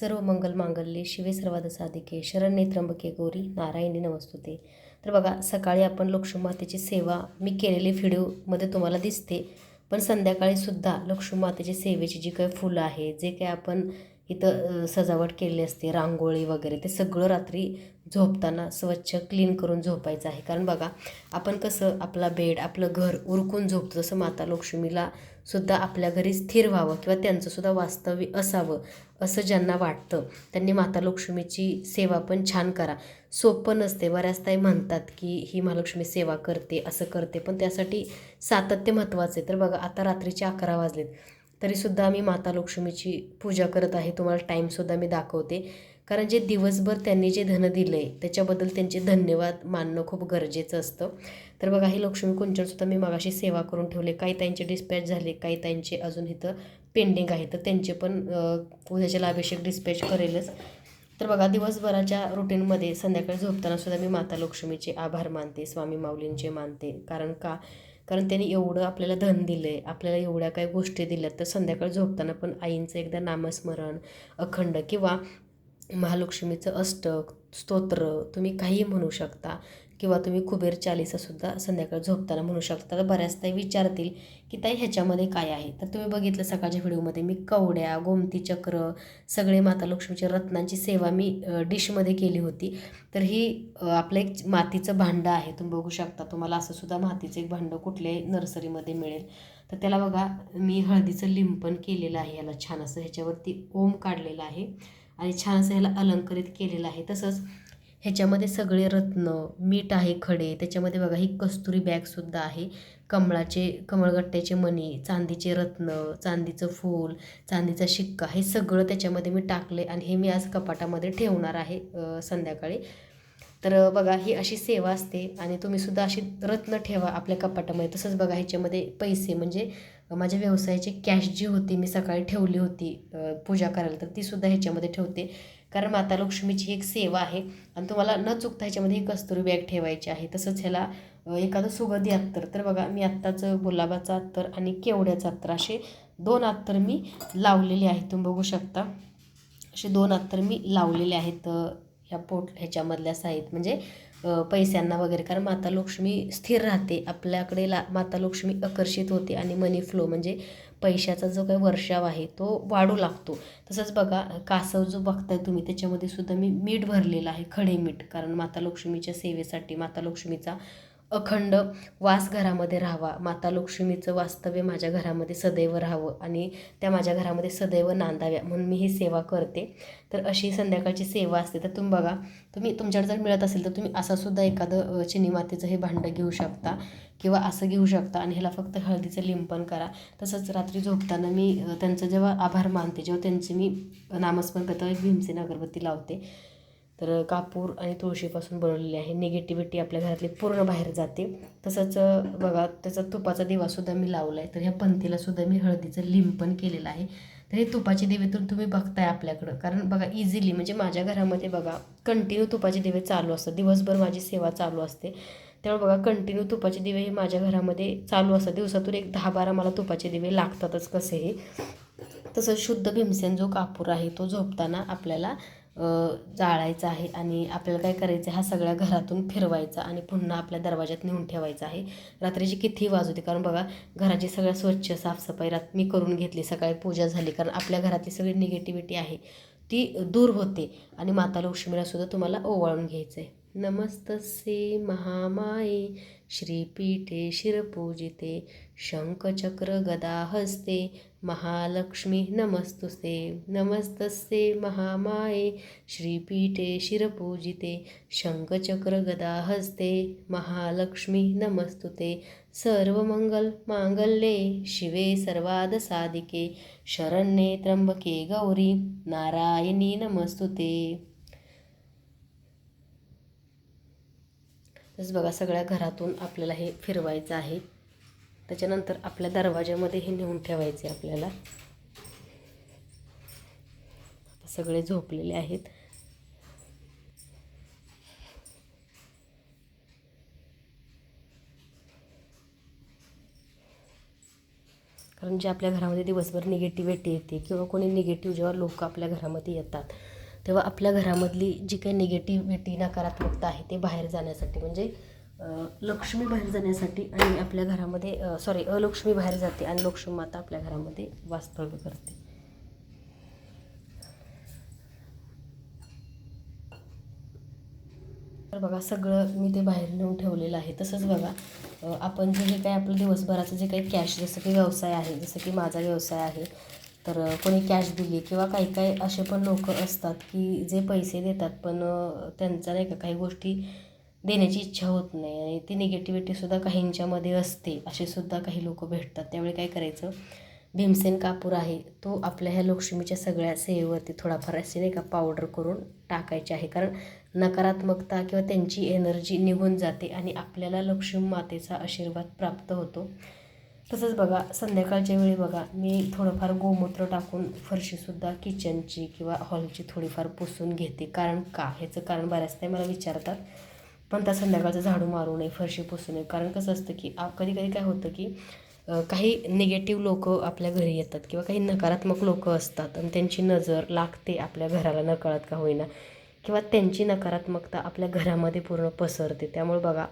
सर्व मंगल मांगल्ये शिवे सर्वाद साधिके शरण्ये त्र्यंबके गौरी नारायणी नमस्तुते. तर बघा सकाळी आपण लक्ष्मी मातेची सेवा मी केलेली व्हिडिओमध्ये तुम्हाला दिसते. पण संध्याकाळीसुद्धा लक्ष्मीमातेची लक्ष्मी मातेची सेवेची जी काही फुलं आहे जे काही आपण इथं सजावट केलेली असते रांगोळी वगैरे ते सगळं रात्री झोपताना स्वच्छ क्लीन करून झोपायचं आहे. कारण बघा आपण कसं आपला बेड आपलं घर उरकून झोपतो. जसं माता लक्ष्मीला सुद्धा आपल्या घरी स्थिर व्हावं किंवा त्यांचं सुद्धा वास्तव्य असावं असं ज्यांना वाटतं त्यांनी माता लक्ष्मीची सेवा पण छान करा. सोपं नसते. बऱ्याच ताई म्हणतात की ही महालक्ष्मी सेवा करते असं करते. पण त्यासाठी सातत्य महत्त्वाचं आहे. तर बघा आता रात्रीचे अकरा वाजलेत. तरीसुद्धा मी माता लक्ष्मीची पूजा करत आहे. तुम्हाला टाईमसुद्धा मी दाखवते. कारण जे दिवसभर त्यांनी जे धन दिलं आहे त्याच्याबद्दल त्यांचे धन्यवाद मानणं खूप गरजेचं असतं. तर बघा हे लक्ष्मी कुंचनसुद्धा मी मागाशी सेवा करून ठेवले. काही ताईंचे डिस्पॅच झाले काही ताईंचे अजून इथं पेंडिंग आहे. तर त्यांचे पण उद्याच्याला अभिषेक डिस्पॅच करेलच. तर बघा दिवसभराच्या रुटीनमध्ये संध्याकाळी झोपतानासुद्धा मी माता लक्ष्मीचे आभार मानते स्वामी माऊलींचे मानते. कारण का? कारण त्यांनी एवढं आपल्याला धन दिलं आहे आपल्याला एवढ्या काही गोष्टी दिल्यात तर संध्याकाळी झोपताना पण आईंचं एकदा नामस्मरण अखंड किंवा महालक्ष्मीचं अष्टक स्तोत्र तुम्ही काही म्हणू शकता. किंवा तुम्ही कुबेर चालिसासुद्धा संध्याकाळी झोपताना म्हणू शकता. तर बऱ्याचदा विचारतील की ताई ह्याच्यामध्ये काय आहे? तर तुम्ही बघितलं सकाळच्या व्हिडिओमध्ये मी कवड्या गोमती चक्र सगळे माता लक्ष्मीच्या रत्नांची सेवा मी डिशमध्ये केली होती. तर ही आपलं एक मातीचं भांडं आहे. तुम्ही बघू शकता तुम्हाला असं सुद्धा मातीचं एक भांडं कुठल्याही नर्सरीमध्ये मिळेल. तर त्याला बघा मी हळदीचं लिंपण केलेलं आहे याला छान असं ह्याच्यावरती ओम काढलेला आहे. आणि छान असं ह्याला अलंकरित केलेलं आहे. तसंच ह्याच्यामध्ये सगळे रत्न मीठ आहे खडे त्याच्यामध्ये बघा ही कस्तुरी बॅगसुद्धा आहे. कमळाचे कमळगट्ट्याचे मणी चांदीचे रत्न चांदीचं फूल चांदीचा शिक्का हे सगळं त्याच्यामध्ये मी टाकले आणि हे मी आज कपाटामध्ये ठेवणार आहे संध्याकाळी. तर बघा ही अशी सेवा असते आणि तुम्ही सुद्धा अशी रत्न ठेवा आपल्या कपाटामध्ये. तसंच बघा ह्याच्यामध्ये पैसे म्हणजे माझ्या व्यवसायाची कॅश जी होती मी सकाळी ठेवली होती पूजा करायला तर तीसुद्धा ह्याच्यामध्ये ठेवते. कारण माता लक्ष्मीची एक सेवा आहे आणि तुम्हाला न चुकता ह्याच्यामध्ये ही कस्तुरी बॅग ठेवायची आहे. तसंच ह्याला एखादं सुगंधी अत्तर. तर बघा मी आत्ताच गुलाबाचं अत्तर आणि केवड्याचं अत्तर असे दोन अत्तर मी लावलेले आहेत. तुम्ही बघू शकता असे दोन अत्तर मी लावलेले आहेत ह्या पोट ह्याच्यामधल्या साहित्य म्हणजे पैशांना वगैरे. कारण माता लक्ष्मी स्थिर राहते. आपल्याकडे ला माता लक्ष्मी आकर्षित होते आणि मनी फ्लो म्हणजे पैशाचा जो काही वर्षाव आहे तो वाढू लागतो. तसंच बघा कासव जो बघताय तुम्ही त्याच्यामध्ये सुद्धा मी मीठ भरलेलं आहे खडे मीठ. कारण माता लक्ष्मीच्या सेवेसाठी माता लक्ष्मीचा अखंड वास घरामध्ये राहावा. माता लक्ष्मीचं वास्तव्य माझ्या घरामध्ये सदैव राहावं आणि त्या माझ्या घरामध्ये सदैव नांदाव्या म्हणून मी ही सेवा करते. तर अशी संध्याकाळची सेवा असते. तर तुम्ही बघा तुम्ही तुमच्याकडे जर मिळत असेल तर तुम्ही असं सुद्धा एखादं चिनी मातीचं हे भांडं घेऊ शकता किंवा असं घेऊ शकता आणि ह्याला फक्त हळदीचं लिंपण करा. तसंच रात्री झोपताना मी त्यांचं जेव्हा आभार मानते जेव्हा त्यांचे मी नामस्मरण करता एक भीमसेन अगरबत्ती लावते. तर कापूर आणि तुळशीपासून बनवलेली आहे. निगेटिव्हिटी आपल्या घरातली पूर्ण बाहेर जाते. तसंच बघा त्याचा तुपाचा दिवासुद्धा मी लावला आहे तर ह्या पंथीलासुद्धा मी हळदीचं लिंपण केलेलं आहे. तर हे तुपाचे दिवे तर तुम्ही बघताय आपल्याकडं. कारण बघा इझिली म्हणजे माझ्या घरामध्ये बघा कंटिन्यू तुपाचे दिवे चालू असतात. दिवसभर माझी सेवा चालू असते. त्यामुळे बघा कंटिन्यू तुपाचे दिवे हे माझ्या घरामध्ये चालू असतात. दिवसातून एक दहा बारा मला तुपाचे दिवे लागतातच कसेही. तसंच शुद्ध भीमसेन जो कापूर आहे तो झोपताना आपल्याला जाळायचा आहे आणि आपल्याला काय करायचं आहे? हा सगळ्या घरातून फिरवायचा आणि पुन्हा आपल्या दरवाज्यात नेऊन ठेवायचा आहे. रात्रीची किती वाज होती कारण बघा घराची सगळ्या स्वच्छ साफसफाई रात मी करून घेतली सकाळी पूजा झाली कारण आपल्या घरातली सगळी निगेटिव्हिटी आहे ती दूर होते. आणि माता लक्ष्मीला सुद्धा तुम्हाला ओवाळून घ्यायचं आहे नमस्तस्ये महामाये श्रीपीठे शिरपूजिते शङ्खचक्रगदाहस्ते महालक्ष्मी नमस्तुसे नमस्तस्ये महामाये श्रीपीठे शिरपूजिते शङ्खचक्रगदाहस्ते महालक्ष्मी नमस्तुते। सर्वमङ्गलमाङ्गल्ये शिवे सर्वादसादिके शरण्ये त्र्यम्बके गौरी नारायणी नमस्तुते। तसंच बघा सगळ्या घरातून आपल्याला हे फिरवायचं आहे. त्याच्यानंतर आपल्या दरवाज्यामध्ये हे नेऊन ठेवायचे आपल्याला. सगळे झोपलेले आहेत. कारण जे आपल्या घरामध्ये दिवसभर निगेटिव्हिटी येते किंवा कोणी निगेटिव्ह जेव्हा लोक आपल्या घरामध्ये येतात तेव्हा आपल्या घरामधली जी काही निगेटिव्हिटी नकारात्मकता आहे ते बाहेर जाण्यासाठी म्हणजे लक्ष्मी बाहेर जाण्यासाठी आणि आपल्या घरामध्ये सॉरी अलक्ष्मी बाहेर जाते आणि लक्ष्मी माता आपल्या घरामध्ये वास्तव्य करते. तर बघा सगळं मी ते बाहेर नेऊन ठेवलेलं आहे. तसंच बघा आपण जे हे काही आपलं दिवसभराचं जे काही कॅश जसं की व्यवसाय आहे जसं की माझा व्यवसाय आहे तर कोणी कॅश दिली किंवा काही काही असे पण लोक असतात की जे पैसे देतात पण त्यांचा नाही का काही गोष्टी देण्याची इच्छा होत नाही आणि ती निगेटिव्हिटीसुद्धा काहींच्यामध्ये असते. असे सुद्धा काही लोक भेटतात. त्यावेळी काय करायचं? भीमसेन कापूर आहे. तो आपल्या ह्या लक्ष्मीच्या सगळ्या सेवेवरती थोडाफार असे नाही का पावडर करून टाकायचे आहे. कारण नकारात्मकता किंवा त्यांची एनर्जी निघून जाते आणि आपल्याला लक्ष्मी मातेचा आशीर्वाद प्राप्त होतो. तसंच बघा संध्याकाळच्या वेळी बघा मी थोडंफार गोमूत्र टाकून फरशीसुद्धा किचनची किंवा हॉलची थोडीफार पुसून घेते. कारण का? ह्याचं कारण बऱ्याचदा मला विचारतात. पण त्या संध्याकाळचं झाडू मारू नये फरशी पुसू नये. कारण कसं असतं की कधी कधी काय होतं की काही निगेटिव्ह लोक आपल्या घरी येतात किंवा काही नकारात्मक लोक असतात आणि त्यांची नजर लागते आपल्या घराला नकळत का होईना. किंवा त्यांची नकारात्मकता आपल्या घरामध्ये पूर्ण पसरते. त्यामुळे बघा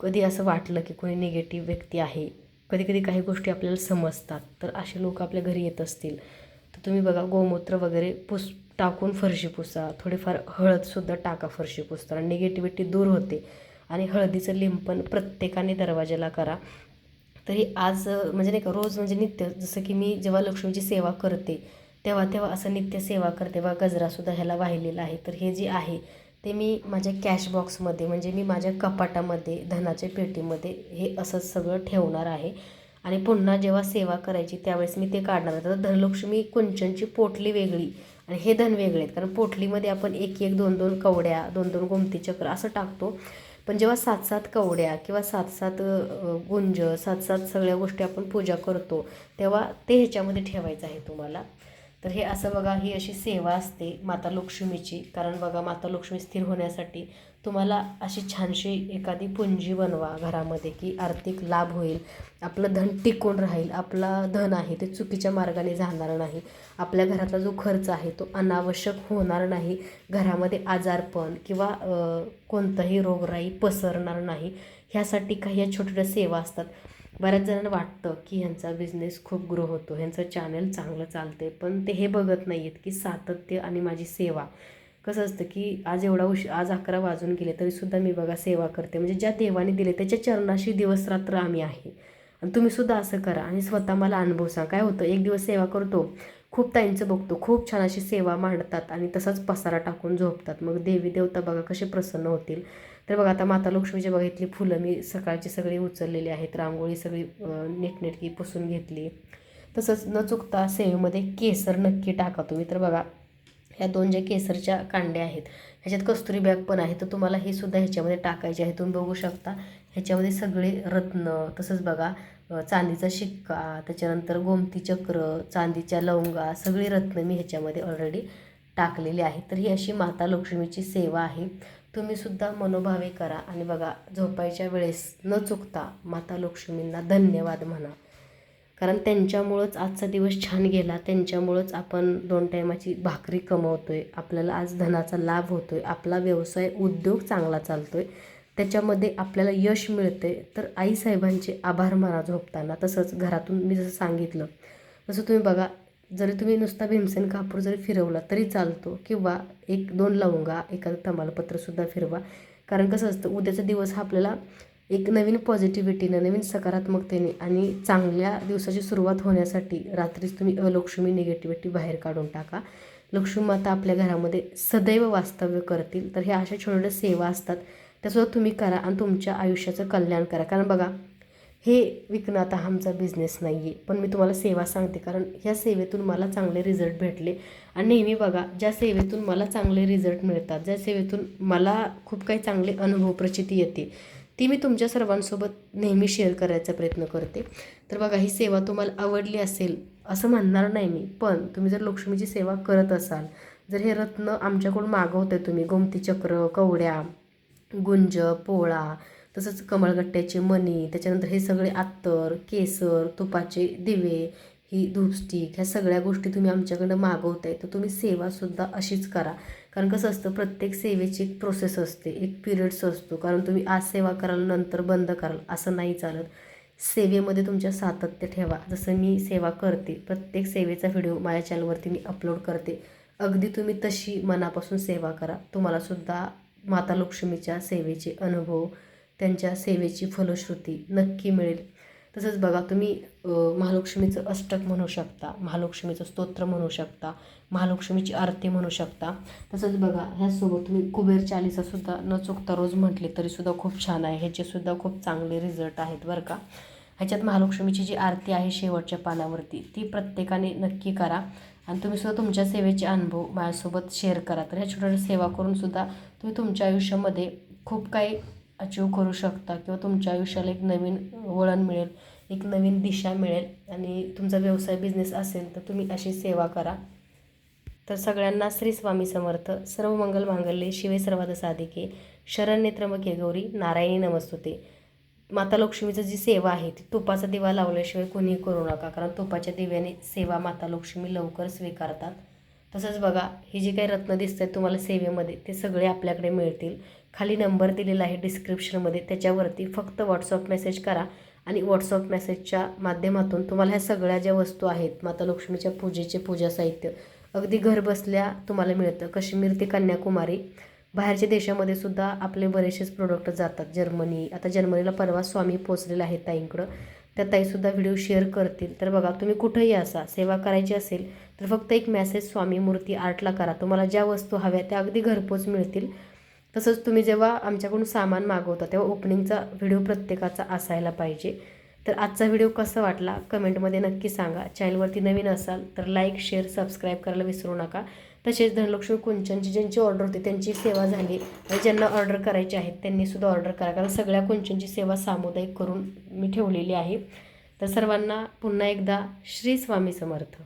कधी असं वाटलं की कोणी निगेटिव्ह व्यक्ती आहे कधी कधी काही गोष्टी आपल्याला समजतात. तर असे लोक आपल्या घरी येत असतील. तर तुम्ही बघा गोमूत्र वगैरे पुस टाकून फरशी पुसा. थोडीफार हळदसुद्धा टाका फरशी पुसताना निगेटिव्हिटी दूर होते. आणि हळदीचं लिंपण प्रत्येकाने दरवाजाला करा. तरी आज म्हणजे नाही का रोज म्हणजे नित्य जसं की मी जेव्हा लक्ष्मीची सेवा करते तेव्हा तेव्हा असं नित्य सेवा करते. बा गजरासुद्धा ह्याला वाहिलेला आहे. तर हे जे आहे ते मी माझ्या कॅश बॉक्समध्ये म्हणजे मी माझ्या कपाटामध्ये धनाच्या पेटीमध्ये हे असंच सगळं ठेवणार आहे. आणि पुन्हा जेव्हा सेवा करायची त्यावेळेस मी ते काढणार आहे. तर धनलक्ष्मी कुंचनची पोटली वेगळी आणि हे धन वेगळे आहेत. कारण पोटलीमध्ये आपण एक एक दोन दोन कवड्या दोन दोन गोमती चक्र असं टाकतो. पण जेव्हा सात सात कवड्या किंवा सात सात गुंज सात सात सगळ्या गोष्टी आपण पूजा करतो तेव्हा ते ह्याच्यामध्ये ठेवायचं आहे तुम्हाला. तर हे असं बघा ही अशी सेवा असते माता लक्ष्मीची. कारण बघा माता लक्ष्मी स्थिर होण्यासाठी तुम्हाला अशी छानशी एखादी पुंजी बनवा घरामध्ये की आर्थिक लाभ होईल आपलं धन टिकून राहील आपला धन आहे ते चुकीच्या मार्गाने जाणार नाही. आपल्या घरातला जो खर्च आहे तो अनावश्यक होणार नाही. घरामध्ये आजारपण किंवा कोणतंही रोगराई पसरणार नाही. ह्यासाठी काही या छोट्या छोट्या सेवा असतात. बऱ्याच जणांना वाटतं की ह्यांचा बिझनेस खूप ग्रो होतो ह्यांचं चॅनल चांगलं चालते पण ते हे बघत नाही आहेत की सातत्य आणि माझी सेवा. कसं असतं की आज एवढा उश आज अकरा वाजून गेले तरीसुद्धा मी बघा सेवा करते. म्हणजे ज्या देवाने दिले त्याच्या चरणाशी दिवस रात्र आम्ही आहे. आणि तुम्हीसुद्धा असं करा आणि स्वतः मला अनुभव सांग. काय होतं? एक दिवस सेवा करतो खूप ताईंचं बघतो खूप छान अशी सेवा मांडतात आणि तसाच पसारा टाकून झोपतात. मग देवी देवता बघा कसे प्रसन्न होतील. तर बघा आता माता लक्ष्मीच्या बघा इथली फुलं मी सकाळची सगळी उचललेली आहेत रांगोळी सगळी नेटनेटकी नीटनेटकी पुसून घेतली. तसंच न चुकता सेवेमध्ये केसर नक्की टाका तुम्ही. तर बघा ह्या दोन ज्या केसरच्या कांड्या आहेत ह्याच्यात कस्तुरी बॅग पण आहे. तर तुम्हाला हे सुद्धा ह्याच्यामध्ये टाकायचे आहे. तुम्ही बघू शकता ह्याच्यामध्ये सगळे रत्न तसंच बघा चांदीचा शिक्का त्याच्यानंतर गोमती चक्र चांदीच्या लवंगा सगळी रत्न मी ह्याच्यामध्ये ऑलरेडी टाकलेली आहे तर ही अशी माता लक्ष्मीची सेवा आहे. तुम्हीसुद्धा मनोभावे करा. आणि बघा झोपायच्या वेळेस न चुकता माता लक्ष्मींना धन्यवाद म्हणा. कारण त्यांच्यामुळंच आजचा दिवस छान गेला. त्यांच्यामुळंच आपण दोन टायमाची भाकरी कमवतो आहे आपल्याला आज धनाचा लाभ होतो आहे आपला व्यवसाय उद्योग चांगला चालतो आहे त्याच्यामध्ये आपल्याला यश मिळते तर आईसाहेबांचे आभार माना झोपताना तसंच घरातून मी जसं सांगितलं तसं तुम्ही बघा जरी तुम्ही नुसता भीमसेन कापूर जरी फिरवला तरी चालतो किंवा एक दोन लवंगा एखादं तमालपत्रसुद्धा फिरवा. कारण कसं असतं उद्याचा दिवस हा आपल्याला एक नवीन पॉझिटिव्हिटीनं नवीन सकारात्मकतेने आणि चांगल्या दिवसाची सुरुवात होण्यासाठी रात्रीच तुम्ही अलक्ष्मी निगेटिव्हिटी बाहेर काढून टाका. लक्ष्मी माता आपल्या घरामध्ये सदैव वास्तव्य करतील. तर ह्या अशा छोट्या सेवा असतात. त्यासुद्धा तुम्ही करा आणि तुमच्या आयुष्याचं कल्याण करा. कारण बघा हे विकणं आता आमचा बिझनेस नाही आहे पण मी तुम्हाला सेवा सांगते. कारण ह्या सेवेतून मला चांगले रिझल्ट भेटले. आणि नेहमी बघा ज्या सेवेतून मला चांगले रिझल्ट मिळतात ज्या सेवेतून मला खूप काही चांगले अनुभव प्रचिती येते ती मी तुमच्या सर्वांसोबत नेहमी शेअर करायचा प्रयत्न करते. तर बघा ही सेवा तुम्हाला आवडली असेल असं म्हणणार नाही मी. पण तुम्ही जर लक्ष्मीची सेवा करत असाल जर हे रत्न आमच्याकडून मागवताय तुम्ही गोमती चक्र कवड्या गुंज पोळा तसंच कमळगट्ट्याचे मणी त्याच्यानंतर हे सगळे अत्तर केसर तुपाचे दिवे ही धूपस्टिक ह्या सगळ्या गोष्टी तुम्ही आमच्याकडं मागवताय तर तुम्ही सेवासुद्धा अशीच करा. कारण कसं असतं प्रत्येक सेवेची एक प्रोसेस असते एक पिरियड्स असतो. कारण तुम्ही आज सेवा कराल नंतर बंद कराल असं नाही चालत. सेवेमध्ये तुमच्या सातत्य ठेवा. जसं मी सेवा करते प्रत्येक सेवेचा व्हिडिओ माझ्या चॅनलवरती मी अपलोड करते. अगदी तुम्ही तशी मनापासून सेवा करा. तुम्हालासुद्धा माता लक्ष्मीच्या सेवेचे अनुभव त्यांच्या सेवेची फलश्रुती नक्की मिळेल. तसंच बघा तुम्ही महालक्ष्मीचं अष्टक म्हणू शकता महालक्ष्मीचं स्तोत्र म्हणू शकता महालक्ष्मीची आरती म्हणू शकता. तसंच बघा ह्यासोबत तुम्ही कुबेर चालीसासुद्धा न चुकता रोज म्हटले तरीसुद्धा खूप छान आहे. ह्याचेसुद्धा खूप चांगले रिझल्ट आहेत बरं का. ह्याच्यात महालक्ष्मीची जी आरती आहे शेवटच्या पानावरती ती प्रत्येकाने नक्की करा. आणि तुम्ही सुद्धा तुमच्या सेवेचे अनुभव माझ्यासोबत शेअर करा. तर ह्या छोट्या सेवा करून सुद्धा तुम्ही तुमच्या आयुष्यामध्ये खूप काही अचीव करू शकता किंवा तुमच्या आयुष्याला एक नवीन वळण मिळेल एक नवीन दिशा मिळेल आणि तुमचा व्यवसाय बिझनेस असेल तर तुम्ही अशी सेवा करा. तर सगळ्यांना श्री स्वामी समर्थ. सर्व मंगल मांगल्ये. शिवे सर्वाद साधिके. शरण्ये त्र्यंबके गौरी. नारायणी नमस्तुते. माता लक्ष्मीचं जी सेवा आहे ती तुपाचा दिवा लावल्याशिवाय कोणीही करू नका. कारण तुपाच्या दिव्याने सेवा माता लक्ष्मी लवकर स्वीकारतात. तसंच बघा ही जी काही रत्न दिसत आहेत तुम्हाला सेवेमध्ये ते सगळे आपल्याकडे मिळतील. खाली नंबर दिलेला आहे डिस्क्रिप्शनमध्ये त्याच्यावरती फक्त व्हॉट्सअप मेसेज करा आणि व्हॉट्सअप मेसेजच्या माध्यमातून तुम्हाला ह्या सगळ्या ज्या वस्तू आहेत माता लक्ष्मीच्या पूजेचे पूजा साहित्य अगदी घर बसल्या तुम्हाला मिळतं. काश्मीर ते कन्याकुमारी बाहेरच्या देशामध्ये सुद्धा आपले बरेचसेच प्रोडक्ट जातात. जर्मनी आता जर्मनीला परवा स्वामी पोचलेला आहे ताईंकडं. त्या ताईसुद्धा व्हिडिओ शेअर करतील. तर बघा तुम्ही कुठंही असा सेवा करायची असेल तर फक्त एक मेसेज स्वामी मूर्ती आर्टला करा. तुम्हाला ज्या वस्तू हव्या त्या अगदी घरपोच मिळतील. तसंच तुम्ही जेव्हा आमच्याकडून सामान मागवता तेव्हा ओपनिंगचा व्हिडिओ प्रत्येकाचा असायला पाहिजे. तर आजचा व्हिडिओ कसा वाटला? कमेंटमध्ये नक्की सांगा. चॅनलवरती नवीन असाल तर लाईक शेअर सबस्क्राईब करायला विसरू नका. तसेच धनलक्ष्मी कुंचनची ज्यांची ऑर्डर होती त्यांची सेवा झाली. आणि ज्यांना ऑर्डर करायची आहेत त्यांनी सुद्धा ऑर्डर करा. कारण सगळ्या कुंचनची सेवा सामुदायिक करून मी ठेवलेली आहे. तर सर्वांना पुन्हा एकदा श्री स्वामी समर्थ.